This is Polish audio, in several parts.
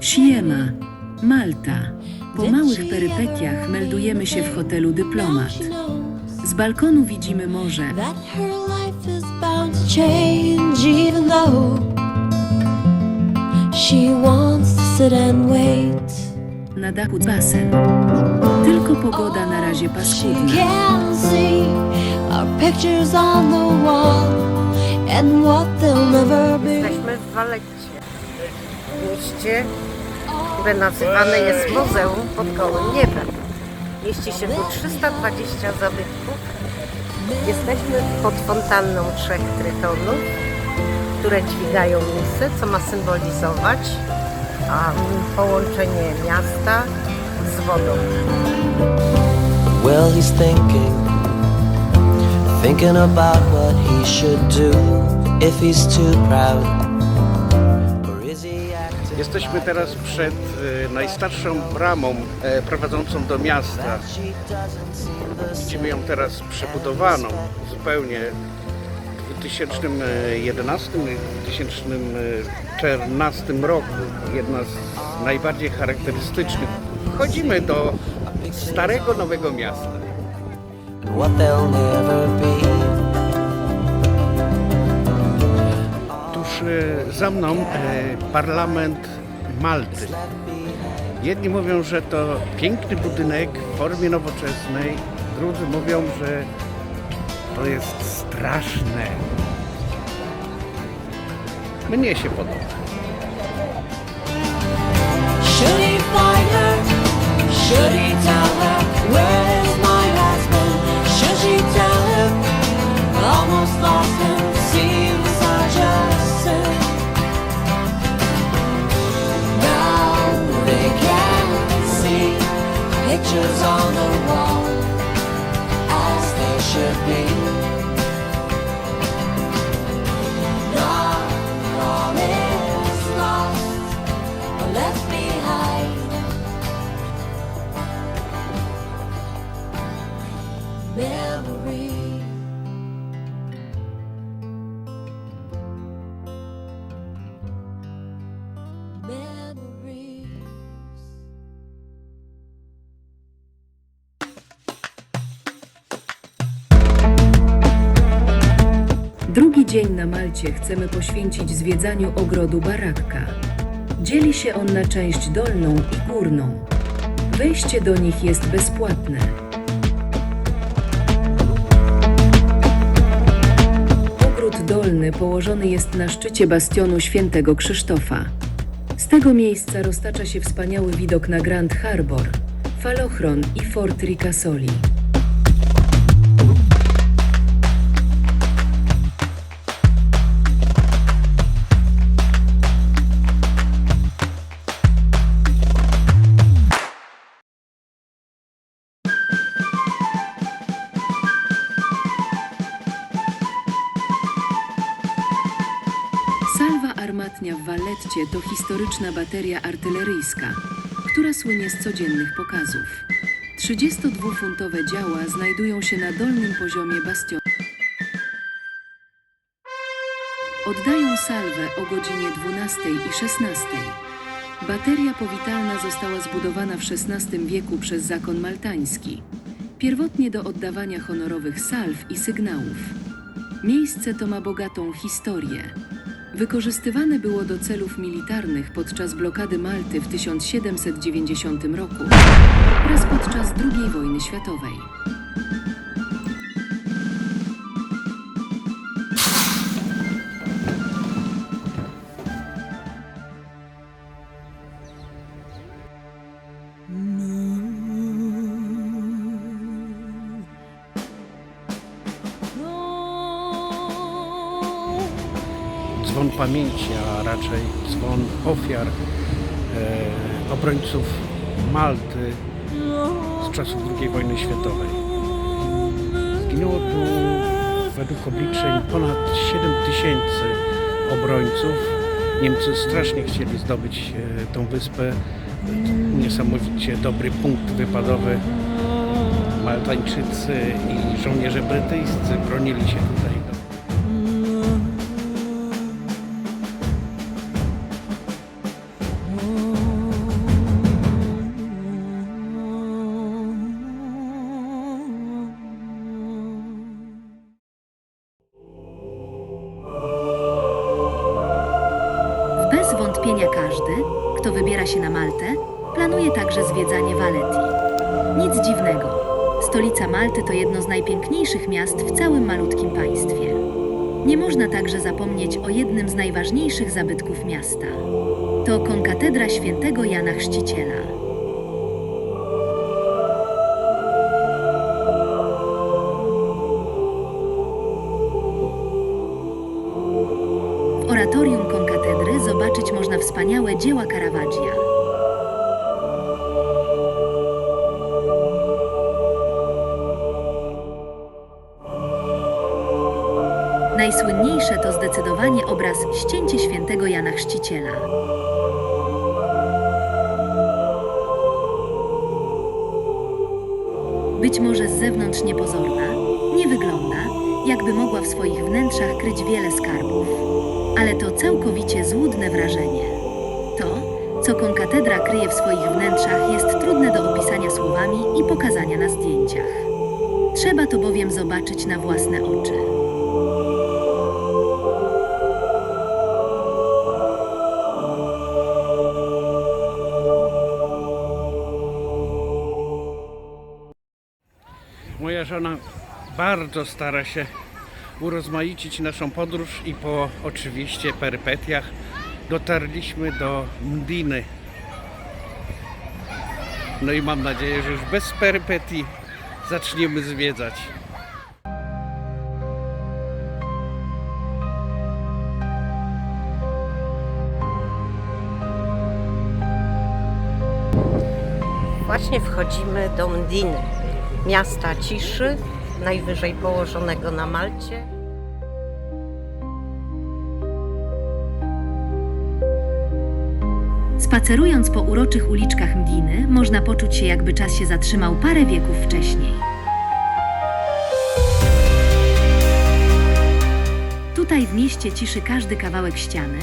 Siema, Malta. Po małych perypetiach meldujemy się w hotelu Dyplomat. Z balkonu widzimy morze. Na dachu basen. Tylko pogoda na razie paskudna. And what they'll never be. Jesteśmy w Waletcie, mieście, które nazywane jest Muzeum pod Gołym Niebem. Mieści się tu 320 zabytków. Jesteśmy pod fontanną trzech trytonów, które dźwigają misy, co ma symbolizować a, połączenie miasta z wodą. Well, he's thinking, thinking about what he should do if he's too proud. Jesteśmy teraz przed e, najstarszą bramą e, prowadzącą do miasta. Widzimy ją teraz przebudowaną zupełnie w 2011 i 2014 roku. Jedna z najbardziej charakterystycznych. Wchodzimy do starego Nowego Miasta. Tuż e, za mną e, parlament Malty. Jedni mówią, że to piękny budynek w formie nowoczesnej, drudzy mówią, że to jest straszne. Mnie się podoba. Should he find her? Should he tell her? Where pictures on the wall as they should be. Dzień na Malcie chcemy poświęcić zwiedzaniu ogrodu Barakka. Dzieli się on na część dolną i górną. Wejście do nich jest bezpłatne. Ogród dolny położony jest na szczycie bastionu świętego Krzysztofa. Z tego miejsca roztacza się wspaniały widok na Grand Harbor, falochron i Fort Ricasoli. W Walletcie to historyczna bateria artyleryjska, która słynie z codziennych pokazów. 32-funtowe działa znajdują się na dolnym poziomie bastionu. Oddają salwę o godzinie 12 i 16. Bateria powitalna została zbudowana w XVI wieku przez zakon maltański, pierwotnie do oddawania honorowych salw i sygnałów. Miejsce to ma bogatą historię. Wykorzystywane było do celów militarnych podczas blokady Malty w 1790 roku oraz podczas II wojny światowej. Dzwon pamięci, a raczej dzwon ofiar e, obrońców Malty z czasów II wojny światowej. Zginęło tu według obliczeń ponad 7 tysięcy obrońców. Niemcy strasznie chcieli zdobyć e, tą wyspę. Niesamowicie dobry punkt wypadowy. Maltańczycy i żołnierze brytyjscy bronili się tutaj. Planuje także zwiedzanie Valetti. Nic dziwnego. Stolica Malty to jedno z najpiękniejszych miast w całym malutkim państwie. Nie można także zapomnieć o jednym z najważniejszych zabytków miasta. To konkatedra świętego Jana Chrzciciela. W oratorium konkatedry zobaczyć można wspaniałe dzieła Caravaggia. To zdecydowanie obraz Ścięcie świętego Jana Chrzciciela. Być może z zewnątrz niepozorna, nie wygląda, jakby mogła w swoich wnętrzach kryć wiele skarbów. Ale to całkowicie złudne wrażenie. To, co konkatedra kryje w swoich wnętrzach, jest trudne do opisania słowami i pokazania na zdjęciach. Trzeba to bowiem zobaczyć na własne oczy. Moja żona bardzo stara się urozmaicić naszą podróż i po oczywiście perypetiach dotarliśmy do Mdiny. No i mam nadzieję, że już bez perypetii zaczniemy zwiedzać. Właśnie wchodzimy do Mdiny, miasta ciszy, najwyżej położonego na Malcie. Spacerując po uroczych uliczkach Mdiny, można poczuć się, jakby czas się zatrzymał parę wieków wcześniej. Tutaj w mieście ciszy każdy kawałek ściany,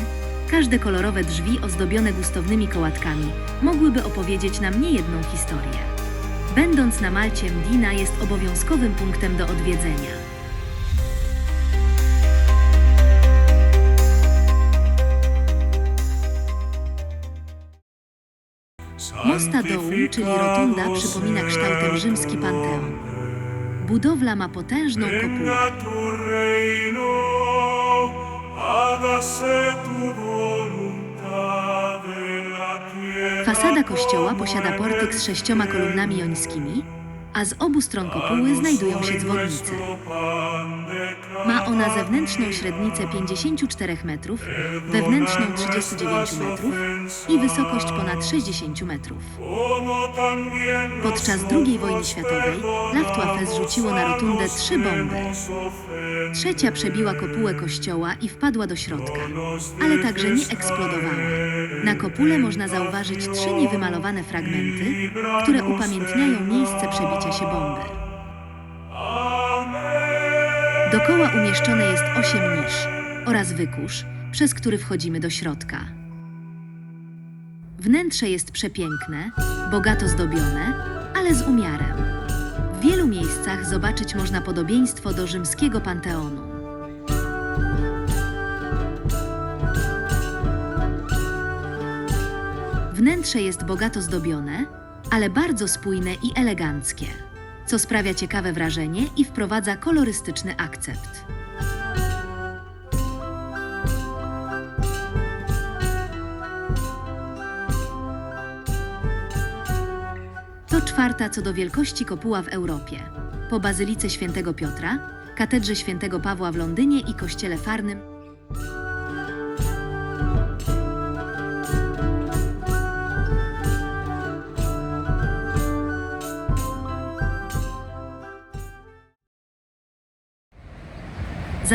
każde kolorowe drzwi ozdobione gustownymi kołatkami mogłyby opowiedzieć nam niejedną historię. Będąc na Malcie, Mdina jest obowiązkowym punktem do odwiedzenia. Mosta Dołu, czyli rotunda, przypomina kształtem rzymski panteon. Budowla ma potężną kopułę. Fasada kościoła posiada portyk z sześcioma kolumnami jońskimi, a z obu stron kopuły znajdują się dzwonnice. Ma ona zewnętrzną średnicę 54 metrów, wewnętrzną 39 metrów i wysokość ponad 60 metrów. Podczas II wojny światowej Luftwaffe zrzuciło na rotundę trzy bomby. Trzecia przebiła kopułę kościoła i wpadła do środka, ale także nie eksplodowała. Na kopule można zauważyć trzy niewymalowane fragmenty, które upamiętniają miejsce przebicia się bomby. Dokoła umieszczone jest osiem nisz oraz wykusz, przez który wchodzimy do środka. Wnętrze jest przepiękne, bogato zdobione, ale z umiarem. W wielu miejscach zobaczyć można podobieństwo do rzymskiego panteonu. Wnętrze jest bogato zdobione, ale bardzo spójne i eleganckie, co sprawia ciekawe wrażenie i wprowadza kolorystyczny akcept. To czwarta co do wielkości kopuła w Europie. Po Bazylice Świętego Piotra, Katedrze Świętego Pawła w Londynie i Kościele Farnym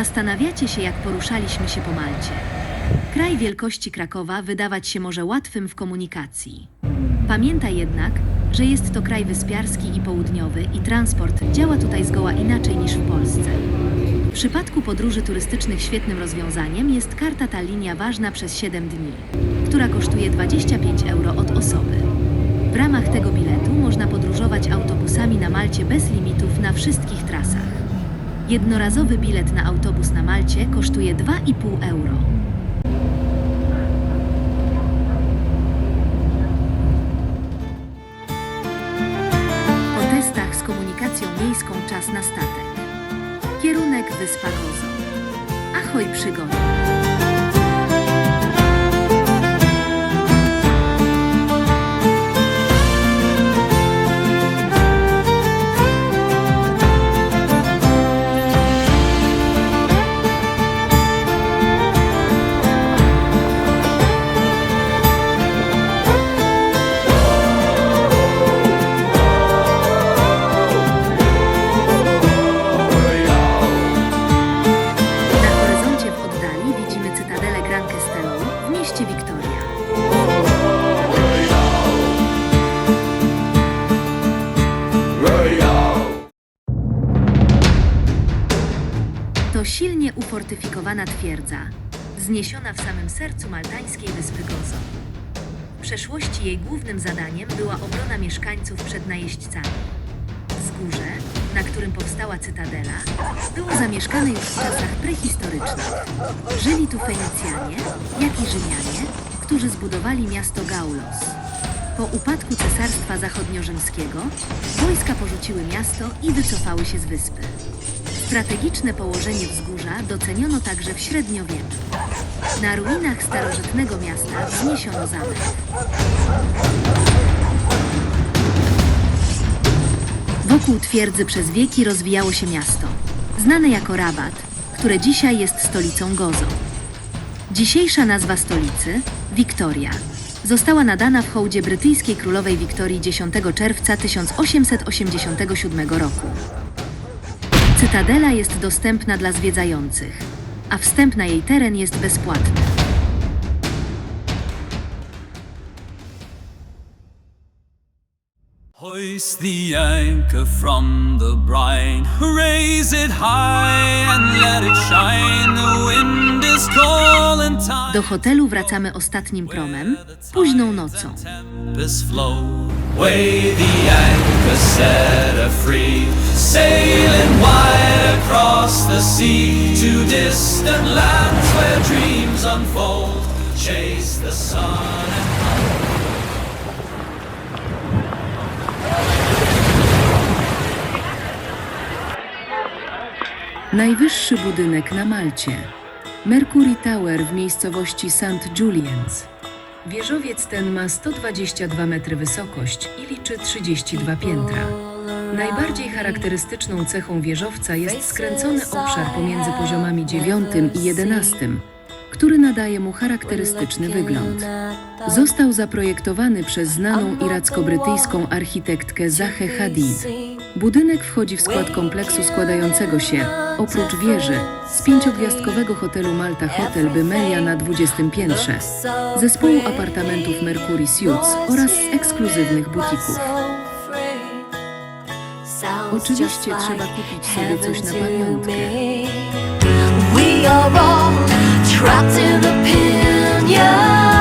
Zastanawiacie się, jak poruszaliśmy się po Malcie. Kraj wielkości Krakowa wydawać się może łatwym w komunikacji. Pamiętaj jednak, że jest to kraj wyspiarski i południowy i transport działa tutaj zgoła inaczej niż w Polsce. W przypadku podróży turystycznych świetnym rozwiązaniem jest karta ta linia ważna przez 7 dni, która kosztuje 25 euro od osoby. W ramach tego biletu można podróżować autobusami na Malcie bez limitów na wszystkich trasach. Jednorazowy bilet na autobus na Malcie kosztuje 2,5 euro. Po testach z komunikacją miejską czas na statek. Kierunek Wyspa Gozo. Ahoj przygoda! Silnie ufortyfikowana twierdza, wzniesiona w samym sercu maltańskiej wyspy Gozo. W przeszłości jej głównym zadaniem była obrona mieszkańców przed najeźdźcami. Wzgórze, na którym powstała cytadela, było zamieszkane już w czasach prehistorycznych. Żyli tu Fenicjanie, jak i Rzymianie, którzy zbudowali miasto Gaulos. Po upadku Cesarstwa Zachodniorzymskiego wojska porzuciły miasto i wycofały się z wyspy. Strategiczne położenie wzgórza doceniono także w średniowieczu. Na ruinach starożytnego miasta wzniesiono zamek. Wokół twierdzy przez wieki rozwijało się miasto, znane jako Rabat, które dzisiaj jest stolicą Gozo. Dzisiejsza nazwa stolicy, Wiktoria, została nadana w hołdzie brytyjskiej królowej Wiktorii 10 czerwca 1887 roku. Cytadela jest dostępna dla zwiedzających, a wstęp na jej teren jest bezpłatny. Hoist the anchor from the brine, raise it high and let it shine. The wind Do hotelu wracamy ostatnim promem, późną nocą. Najwyższy budynek na Malcie. Mercury Tower w miejscowości St. Julian's. Wieżowiec ten ma 122 metry wysokość i liczy 32 piętra. Najbardziej charakterystyczną cechą wieżowca jest skręcony obszar pomiędzy poziomami 9 i 11, który nadaje mu charakterystyczny wygląd. Został zaprojektowany przez znaną iracko-brytyjską architektkę Zahę Hadid. Budynek wchodzi w skład kompleksu składającego się, oprócz wieży, z pięciogwiazdkowego hotelu Malta Hotel Bymelia na 20 piętrze, zespołu apartamentów Mercury Suites oraz ekskluzywnych butików. Oczywiście trzeba kupić sobie coś na pamiątkę. We are all trapped in opinions.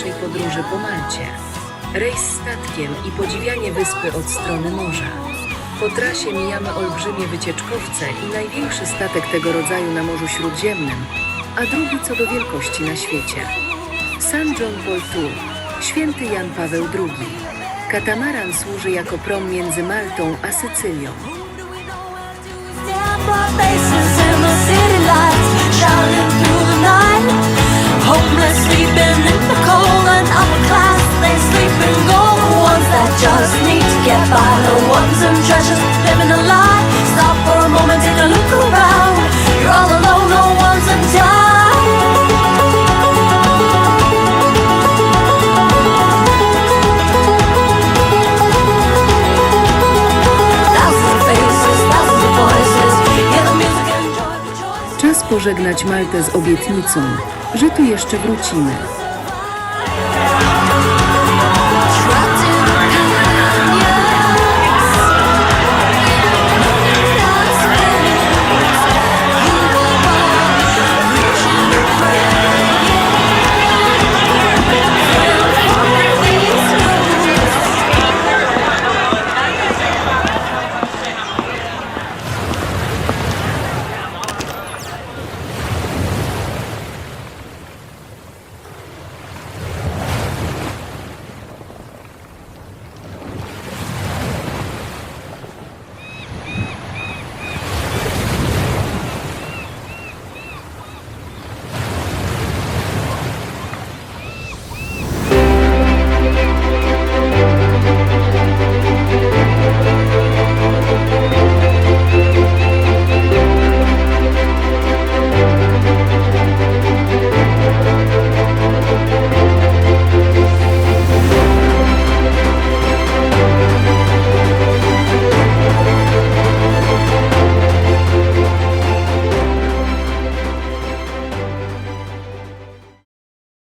Naszej podróży po Malcie. Rejs statkiem i podziwianie wyspy od strony morza. Po trasie mijamy olbrzymie wycieczkowce i największy statek tego rodzaju na Morzu Śródziemnym, a drugi co do wielkości na świecie. St. John Paul II, święty Jan Paweł II. Katamaran służy jako prom między Maltą a Sycylią. Stand in gold. Ones that just need to get by, the ones in treasures living a lie. Stop for a moment, a look around. You're all alone, no one's and. Czas pożegnać Maltę z obietnicą, że tu jeszcze wrócimy.